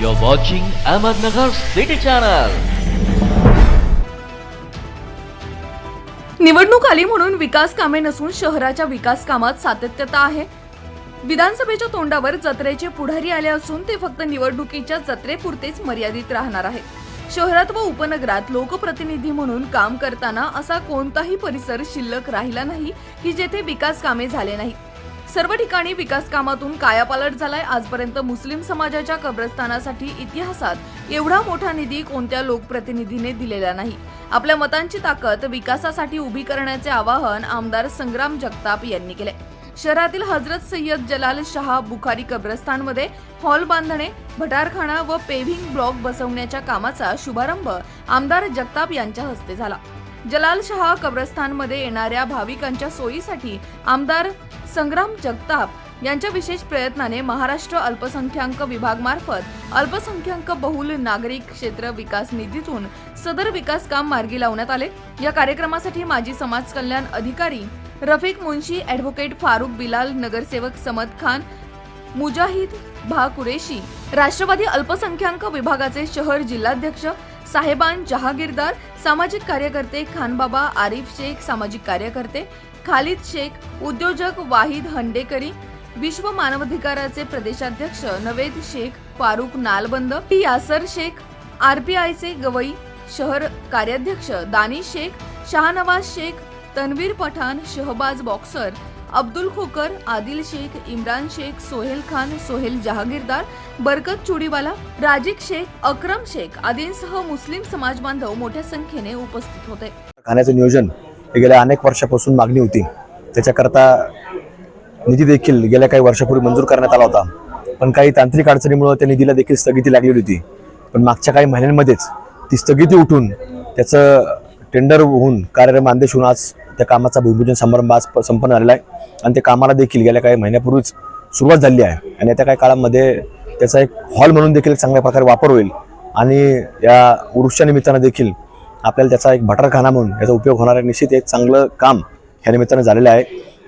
You're watching Ahmednagar City Channel. निवडणूक आली म्हणून विकास कामे नसून शहराच्या विकास कामात सातत्यता आहे. विधानसभेच्या तोंडावर जत्रेचे पुढारी आले असून ते फक्त निवडणुकीच्या जत्रेपुरतेच मर्यादित राहणार आहे. शहरात व उपनगरात लोकप्रतिनिधी म्हणून काम करताना असा कोणताही परिसर शिल्लक राहिला नाही की जेथे विकास कामे झाले नाही सर्व ठिकाणी विकास कामातून कायापालट झालाय. आजपर्यंत मुस्लिम समाजाच्या कब्रस्तानासाठी इतिहासात एवढा मोठा निधी कोणत्या लोकप्रतिनिधीने दिलेला नाही? आपल्या मतांची ताकद विकासासाठी उभी करण्याचे आवाहन आमदार संग्राम जगताप यांनी केले शहरातील हजरत सय्यद जलाल शहा बुखारी कब्रस्तानमध्ये हॉल बांधणे भटारखाना व पेव्हिंग ब्लॉक बसवण्याच्या कामाचा शुभारंभ आमदार जगताप यांच्या हस्ते झाला. जलाल शहा कब्रस्तानमध्ये येणाऱ्या भाविकांच्या सोयीसाठी आमदार संग्राम जगताप यांच्या विशेष प्रयत्नाने महाराष्ट्र अल्पसंख्याक विभागमार्फत अल्पसंख्याक बहुल नागरिक क्षेत्र विकास निधीतून सदर विकास काम मार्गी लावण्यात आले. या कार्यक्रमासाठी माजी समाज कल्याण अधिकारी रफिक मुन्शी ॲडव्होकेट फारुक बिलाल नगरसेवक समद खान मुजाहिद भा कुरेशी राष्ट्रवादी अल्पसंख्याक विभागाचे शहर जिल्हाध्यक्ष साहेबान जहागीरदार सामाजिक कार्यकर्ते खानबाबा आरिफ शेख सामाजिक कार्यकर्ते खालिद शेख उद्योजक वाहिद हंडेकरी विश्व मानवाधिकाराचे प्रदेशाध्यक्ष नवेद शेख फारुक नालबंद यासर शेख आरपीआयचे गवई शहर कार्याध्यक्ष दानिश शेख शाहनवाज शेख तन्वीर पठाण शहबाज बॉक्सर अब्दुल खोकर आदिल शेख इम्रान शेख सोहेल खान सोहेल जहागीरदार बरकत चुडीवाला राजिक शेख अक्रम शेख आदींसह मुस्लिम समाज बांधव मोठ्या संख्येने उपस्थित होते. खाण्याचं नियोजन गेल्या अनेक वर्षापासून मागणी होती. त्याच्याकरता निधी देखील गेल्या काही वर्षापूर्वी मंजूर करण्यात आला होता. पण काही तांत्रिक अडचणीमुळं त्या निधीला देखील स्थगिती लागलेली होती. पण मागच्या काही महिन्यांमध्येच ती स्थगिती उठून त्याचं टेंडर होऊन कार्यक्रम मानदेश होऊन आज त्या कामाचा भूमिपूजन समारंभ आज संपन्न झालेला आहे. आणि त्या कामाला देखील गेल्या काही महिन्यापूर्वीच सुरुवात झाली आहे. आणि येत्या काही काळामध्ये त्याचा एक हॉल म्हणून देखील चांगल्या प्रकारे वापर होईल. आणि या वृक्षानिमित्तानं देखील आपल्याला त्याचा एक भटारखाना म्हणून याचा उपयोग होणार आहे निश्चित एक चांगलं काम ह्या निमित्तानं झालेलं आहे.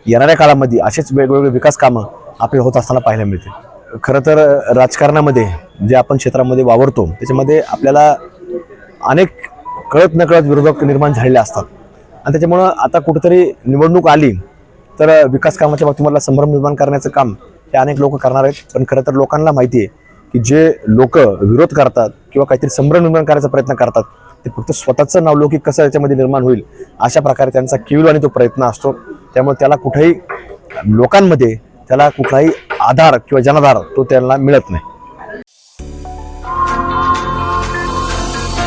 येणाऱ्या काळामध्ये असेच वेगवेगळे विकास कामं आपले होत असताना पाहायला मिळते खरं तर राजकारणामध्ये जे आपण क्षेत्रामध्ये वावरतो त्याच्यामध्ये आपल्याला अनेक कळत नकळत विरोधक निर्माण झालेले असतात. आणि त्याच्यामुळं आता कुठेतरी निवडणूक आली तर विकास कामाच्या बाबतीमधला संभ्रम निर्माण करण्याचं काम हे अनेक लोक करणार आहेत. पण खरं तर लोकांना माहिती आहे की जे लोक विरोध करतात किंवा काहीतरी संभ्रम निर्माण करायचा प्रयत्न करतात ते फक्त स्वतःचं नावलौकिक कसं याच्यामध्ये निर्माण होईल अशा प्रकारे त्यांचा किविल आणि तो प्रयत्न असतो. त्यामुळे त्याला कुठेही लोकांमध्ये त्याला कुठलाही आधार किंवा जनाधार तो त्यांना मिळत नाही.